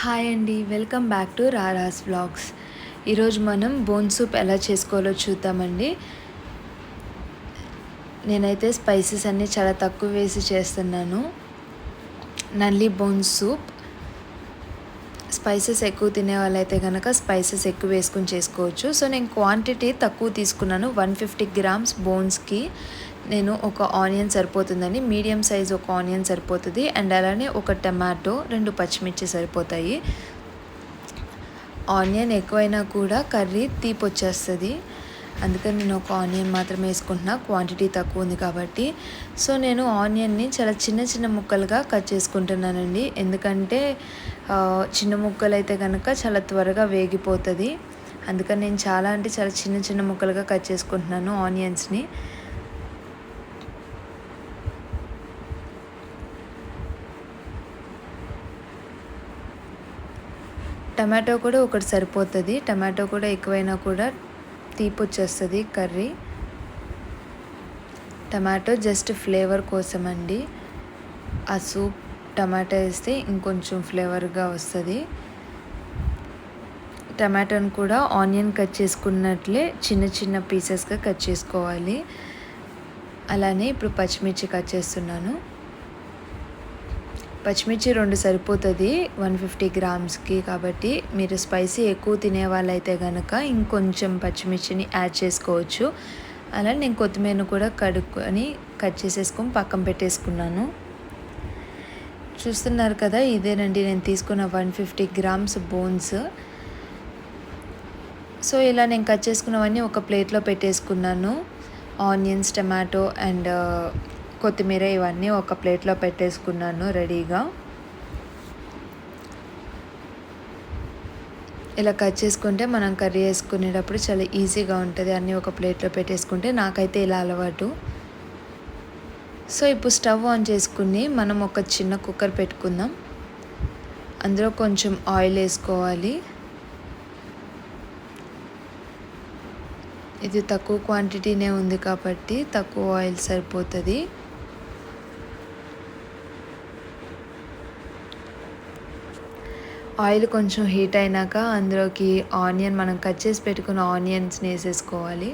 Hi అండి welcome back to Rara's vlogs ఈరోజు మనం బోన్ సూప్ ఎలా చేసుకోవాలో చూద్దామండి. నేనైతే స్పైసెస్ అన్నీ చాలా తక్కువ వేసి చేస్తున్నాను. నల్లి బోన్ సూప్ స్పైసెస్ ఎక్కువ తినే వాళ్ళైతే కనుక స్పైసెస్ ఎక్కువ వేసుకుని చేసుకోవచ్చు. సో నేను క్వాంటిటీ తక్కువ తీసుకున్నాను వన్ ఫిఫ్టీ గ్రామ్స్ బోన్స్కి నేను ఒక ఆనియన్ సరిపోతుందని మీడియం సైజ్ ఒక ఆనియన్ సరిపోతుంది అండ్ అలానే ఒక టమాటో రెండు పచ్చిమిర్చి సరిపోతాయి. ఆనియన్ ఎక్కువైనా కూడా కర్రీ తీపి వచ్చేస్తుంది. అందుకని నేను ఒక ఆనియన్ మాత్రమే వేసుకుంటున్నా క్వాంటిటీ తక్కువ ఉంది కాబట్టి. సో నేను ఆనియన్ని చాలా చిన్న చిన్న ముక్కలుగా కట్ చేసుకుంటున్నానండి. ఎందుకంటే చిన్న ముక్కలు అయితే కనుక చాలా త్వరగా వేగిపోతుంది. అందుకని నేను చాలా అంటే చాలా చిన్న చిన్న ముక్కలుగా కట్ చేసుకుంటున్నాను ఆనియన్స్ని. టమాటో కూడా ఒకటి సరిపోతుంది. టమాటో కూడా ఎక్కువైనా కూడా తీపి వచ్చేస్తుంది కర్రీ. టమాటో జస్ట్ ఫ్లేవర్ కోసం అండి ఆ సూప్ టమాటో వేస్తే ఇంకొంచెం ఫ్లేవర్గా వస్తుంది. టమాటోని కూడా ఆనియన్ కట్ చేసుకున్నట్లే చిన్న చిన్న పీసెస్గా కట్ చేసుకోవాలి. అలానే ఇప్పుడు పచ్చిమిర్చి కట్ చేస్తున్నాను. పచ్చిమిర్చి రెండు సరిపోతుంది వన్ ఫిఫ్టీ గ్రామ్స్కి. కాబట్టి మీరు స్పైసీ ఎక్కువ తినే వాళ్ళైతే కనుక ఇంకొంచెం పచ్చిమిర్చిని యాడ్ చేసుకోవచ్చు. అలా నేను కొత్తిమీరను కూడా కడుక్కొని కట్ చేసేసుకొని పక్కన పెట్టేసుకున్నాను. చూస్తున్నారు కదా ఇదేనండి నేను తీసుకున్న one fifty grams bones. So ఇలా నేను కట్ చేసుకున్నవన్నీ ఒక ప్లేట్లో పెట్టేసుకున్నాను. ఆనియన్స్ టమాటో అండ్ కొత్తిమీర ఇవన్నీ ఒక ప్లేట్లో పెట్టేసుకున్నాను రెడీగా. ఇలా కట్ చేసుకుంటే మనం కర్రీ వేసుకునేటప్పుడు చాలా ఈజీగా ఉంటుంది. అన్నీ ఒక ప్లేట్లో పెట్టేసుకుంటే నాకైతే ఇలా అలవాటు. సో ఇప్పుడు స్టవ్ ఆన్ చేసుకుని మనం ఒక చిన్న కుక్కర్ పెట్టుకుందాం. అందులో కొంచెం ఆయిల్ వేసుకోవాలి. ఇది తక్కువ క్వాంటిటీనే ఉంది కాబట్టి తక్కువ ఆయిల్ సరిపోతుంది. ఆయిల్ కొంచెం హీట్ అయినాక అందులోకి ఆనియన్ మనం కట్ చేసి పెట్టుకున్న ఆనియన్స్ని వేసేసుకోవాలి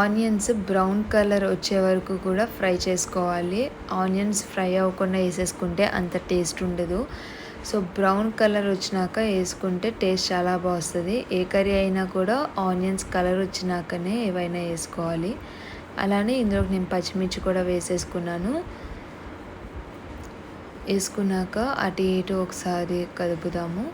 ఆనియన్స్ బ్రౌన్ కలర్ వచ్చే వరకు కూడా ఫ్రై చేసుకోవాలి. ఆనియన్స్ ఫ్రై అవ్వకుండా వేసేసుకుంటే అంత టేస్ట్ ఉండదు. సో బ్రౌన్ కలర్ వచ్చినాక వేసుకుంటే టేస్ట్ చాలా బాగుస్తుంది ఏ కర్రీ అయినా కూడా ఆనియన్స్ కలర్ వచ్చినాకనే ఏవైనా వేసుకోవాలి. అలానే ఇందులోకి నేను పచ్చిమిర్చి కూడా వేసేసుకున్నాను. వేసుకున్నాక అటు ఇటు ఒకసారి కలుపుదాము.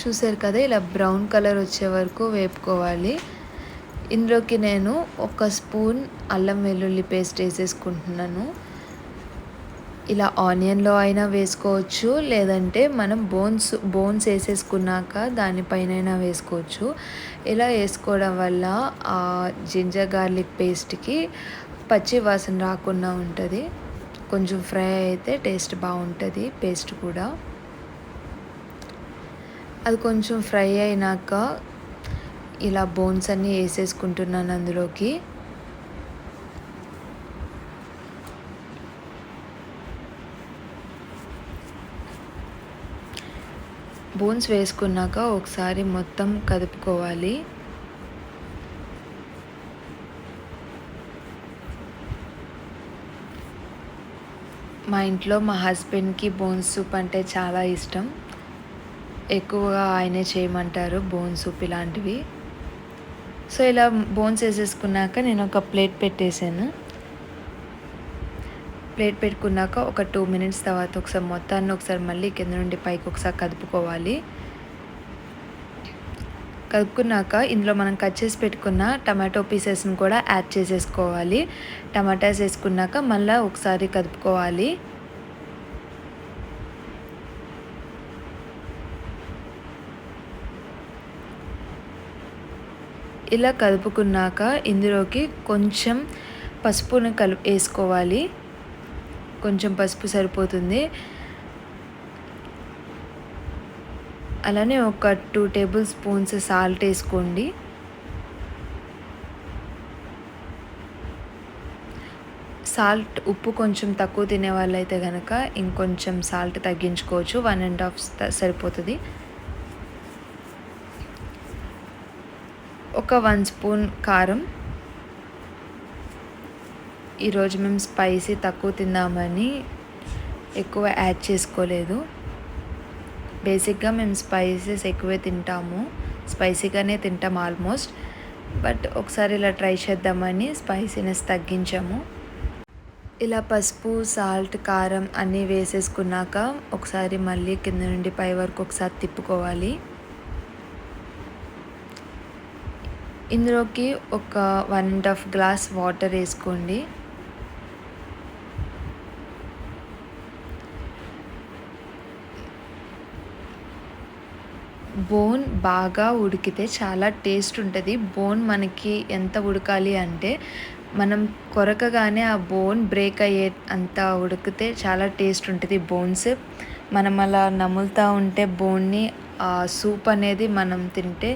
చూసారు కదా ఇలా బ్రౌన్ కలర్ వచ్చే వరకు వేపుకోవాలి. ఇందులోకి నేను ఒక స్పూన్ అల్లం వెల్లుల్లి పేస్ట్ వేసేసుకుంటున్నాను. ఇలా ఆనియన్లో అయినా వేసుకోవచ్చు లేదంటే మనం బోన్స్ బోన్స్ వేసేసుకున్నాక దానిపైన వేసుకోవచ్చు. ఇలా వేసుకోవడం వల్ల ఆ జింజర్ గార్లిక్ పేస్ట్కి పచ్చి వాసన రాకుండా ఉంటుంది. కొంచెం ఫ్రై అయితే టేస్ట్ బాగుంటుంది పేస్ట్ కూడా. అది కొంచెం ఫ్రై అయినాక ఇలా బోన్స్ అన్నీ వేసేసుకుంటున్నాను అందులోకి. బోన్స్ వేసుకున్నాక ఒకసారి మొత్తం కదుపుకోవాలి. మా ఇంట్లో మా హస్బెండ్కి బోన్స్ సూప్ అంటే చాలా ఇష్టం. ఎక్కువగా ఆయనే చేయమంటారు బోన్ సూప్ ఇలాంటివి. సో ఇలా బోన్స్ వేసేసుకున్నాక నేను ఒక ప్లేట్ పెట్టేశాను. ప్లేట్ పెట్టుకున్నాక ఒక టూ మినిట్స్ తర్వాత ఒకసారి మొత్తాన్ని ఒకసారి మళ్ళీ కింద నుండి పైకి ఒకసారి కదుపుకోవాలి. కలుపుకున్నాక ఇందులో మనం కట్ చేసి పెట్టుకున్న టమాటో పీసెస్ని కూడా యాడ్ చేసేసుకోవాలి. టమాటాస్ వేసుకున్నాక మళ్ళీ ఒకసారి కదుపుకోవాలి. ఇలా కలుపుకున్నాక ఇందులోకి కొంచెం పసుపుని కలు వేసుకోవాలి. కొంచెం పసుపు సరిపోతుంది. అలానే ఒక టూ టేబుల్ స్పూన్స్ సాల్ట్ వేసుకోండి. సాల్ట్ ఉప్పు కొంచెం తక్కువ తినే వాళ్ళైతే కనుక ఇంకొంచెం సాల్ట్ తగ్గించుకోవచ్చు. వన్ అండ్ హాఫ్ సరిపోతుంది. ఒక వన్ స్పూన్ కారం. ఈరోజు మేము స్పైసీ తక్కువ తిందామని ఎక్కువ యాడ్ చేసుకోలేదు. బేసిక్గా మేము స్పైసెస్ ఎక్కువే తింటాము. స్పైసీగానే తింటాం ఆల్మోస్ట్. బట్ ఒకసారి ఇలా ట్రై చేద్దామని స్పైసీనెస్ తగ్గించాము. ఇలా పసుపు సాల్ట్ కారం అన్నీ వేసేసుకున్నాక ఒకసారి మళ్ళీ కింద నుండి పై వరకు ఒకసారి తిప్పుకోవాలి. ఇందులోకి ఒక one and half glass water వేసుకోండి. బోన్ బాగా ఉడికితే చాలా టేస్ట్ ఉంటుంది. బోన్ మనకి ఎంత ఉడకాలి అంటే మనం కొరకగానే ఆ బోన్ బ్రేక్ అయ్యే అంత ఉడికితే చాలా టేస్ట్ ఉంటుంది బోన్స్. మనం అలా నములుతూ ఉంటే బోన్ని ఆ సూప్ అనేది మనం తింటే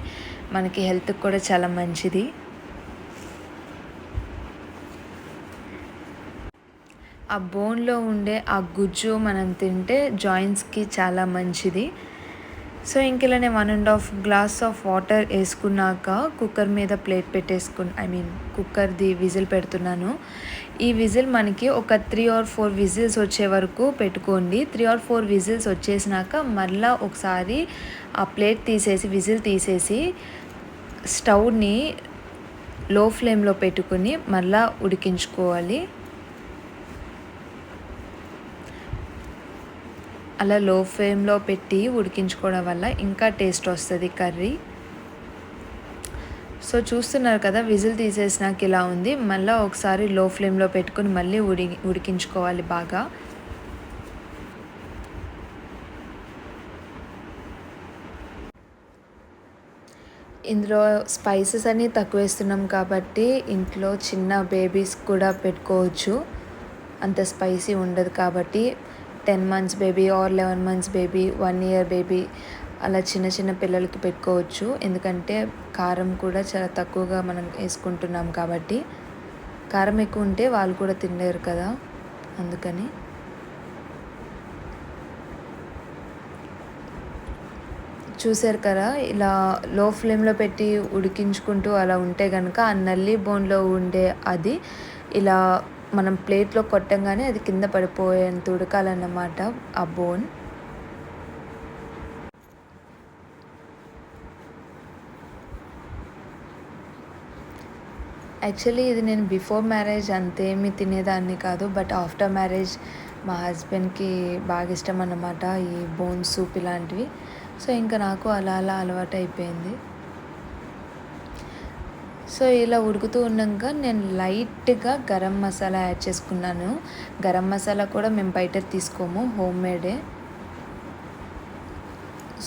మనకి హెల్త్కి కూడా చాలా మంచిది. ఆ బోన్లో ఉండే ఆ గుజ్జు మనం తింటే జాయింట్స్కి చాలా మంచిది. సో ఇంక ఇలా నేను one and half glass of water వేసుకున్నాక కుక్కర్ మీద ప్లేట్ పెట్టేసుకుని ఐ మీన్ కుక్కర్ది విజిల్ పెడుతున్నాను. ఈ విజిల్ మనకి ఒక త్రీ ఆర్ ఫోర్ విజిల్స్ వచ్చే వరకు పెట్టుకోండి. త్రీ ఆర్ ఫోర్ విజిల్స్ వచ్చేసినాక మళ్ళీ ఒకసారి ఆ ప్లేట్ తీసేసి విజిల్ తీసేసి స్టవ్ని లో ఫ్లేమ్లో పెట్టుకుని మళ్ళా ఉడికించుకోవాలి. అలా లో ఫ్లేమ్లో పెట్టి ఉడికించుకోవడం వల్ల ఇంకా టేస్ట్ వస్తుంది కర్రీ. సో చూస్తున్నారు కదా విజిల్ తీసేసినాక ఇలా ఉంది. మళ్ళీ ఒకసారి లో ఫ్లేమ్లో పెట్టుకుని మళ్ళీ ఉడి ఉడికించుకోవాలి బాగా. ఇందులో స్పైసెస్ అన్నీ తక్కువ వేస్తున్నాం కాబట్టి ఇంట్లో చిన్న బేబీస్ కూడా పెట్టుకోవచ్చు. అంత స్పైసీ ఉండదు కాబట్టి ten months baby or eleven months baby one year baby అలా చిన్న చిన్న పిల్లలకి పెట్టుకోవచ్చు. ఎందుకంటే కారం కూడా చాలా తక్కువగా మనం వేసుకుంటున్నాం కాబట్టి కారం ఎక్కువ ఉంటే వాళ్ళు కూడా తినలేరు కదా అందుకని. చూసారు కదా ఇలా లో ఫ్లేమ్లో పెట్టి ఉడికించుకుంటూ అలా ఉంటే కనుక ఆ నల్లి బోన్లో ఉండే అది ఇలా మనం ప్లేట్లో కొట్టంగానే అది కింద పడిపోయేంత ఉడకాలన్నమాట ఆ బోన్. యాక్చువల్లీ ఇది నేను బిఫోర్ మ్యారేజ్ అంతేమి తినేదాన్ని కాదు బట్ ఆఫ్టర్ మ్యారేజ్ మా హస్బెండ్కి బాగా ఇష్టం అన్నమాట ఈ బోన్ సూప్ ఇలాంటివి. సో ఇంకా నాకు అలా అలా అలవాటు అయిపోయింది సో ఇలా ఉడుకుతూ ఉన్నాక నేను లైట్గా గరం మసాలా యాడ్ చేసుకున్నాను. గరం మసాలా కూడా మేము బయట తీసుకోము హోమ్ మేడే.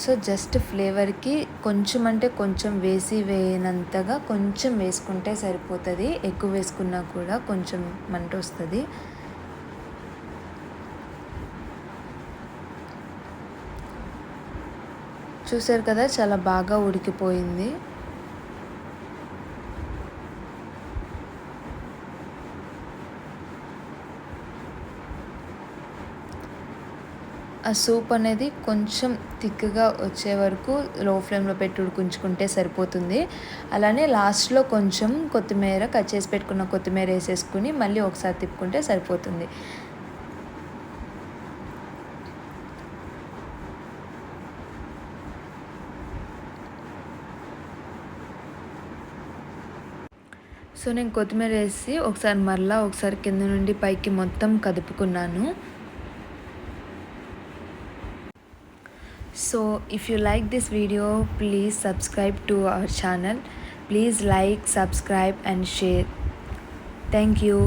సో జస్ట్ ఫ్లేవర్కి కొంచెం అంటే కొంచెం వేసి వేయనంతగా కొంచెం వేసుకుంటే సరిపోతుంది. ఎక్కువ వేసుకున్నా కూడా కొంచెం మంట వస్తుంది. చూసారు కదా చాలా బాగా ఉడికిపోయింది. ఆ సూప్ అనేది కొంచెం థిక్గా వచ్చే వరకు లో ఫ్లేమ్లో పెట్టి ఉడికించుకుంటే సరిపోతుంది. అలానే లాస్ట్లో కొంచెం కొత్తిమీర కట్ చేసి పెట్టుకున్న కొత్తిమీర వేసేసుకుని మళ్ళీ ఒకసారి తిప్పుకుంటే సరిపోతుంది. సో నేను కొత్తిమీర వేసి ఒకసారి మరలా ఒకసారి కింద నుండి పైకి మొత్తం కదుపుకున్నాను. So if you like this video please subscribe to our channel please like subscribe and share thank you